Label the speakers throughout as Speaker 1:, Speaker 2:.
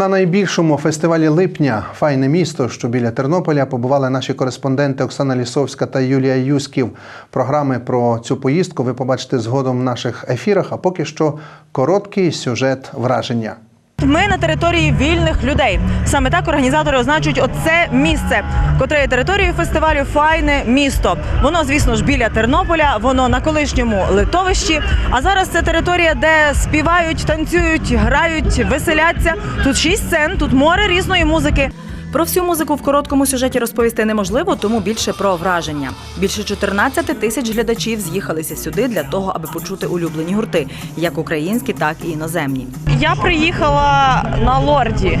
Speaker 1: На найбільшому фестивалі липня Файне місто, що біля Тернополя, побували наші кореспонденти Оксана Лісовська та Юлія Юськів. Програми про цю поїздку ви побачите згодом в наших ефірах. А поки що короткий сюжет враження.
Speaker 2: Ми на території вільних людей. Саме так організатори означують оце місце, котре є територією фестивалю Файне місто. Воно, звісно ж, біля Тернополя, воно на колишньому литовищі. А зараз це територія, де співають, танцюють, грають, веселяться. Тут шість сцен, тут море різної музики. Про всю музику в короткому сюжеті розповісти неможливо, тому більше про враження. Більше 14 тисяч глядачів з'їхалися сюди для того, аби почути улюблені гурти, як українські, так і іноземні.
Speaker 3: Я приїхала на лорді.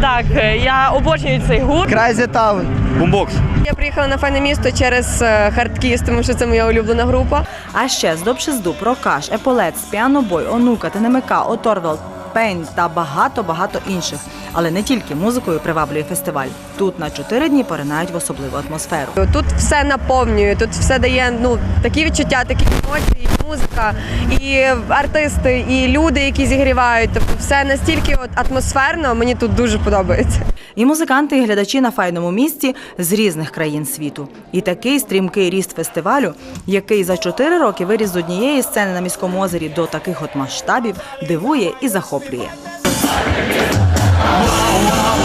Speaker 3: Так, е, я обожнюю цей гурт.
Speaker 4: Crazy Town.
Speaker 5: Бумбокс.
Speaker 6: Я приїхала на файне місто через е, Хардкіс, тому що це моя улюблена група.
Speaker 2: А ще з дуб, Прокаш, Еполет, Спіанобой, Онука, Тенемика, Оторвел, Пень та багато-багато інших. Але не тільки музикою приваблює фестиваль. Тут на чотири дні поринають в особливу атмосферу.
Speaker 6: Тут все наповнює, тут все дає ну такі відчуття, такі емоції, і музика, і артисти, і люди, які зігрівають. Тобто все настільки от атмосферно. Мені тут дуже подобається.
Speaker 2: І музиканти, і глядачі на файному місці з різних країн світу. І такий стрімкий ріст фестивалю, який за чотири роки виріс з однієї сцени на міському озері до таких от масштабів, дивує і захоплює.
Speaker 7: whoa, whoa.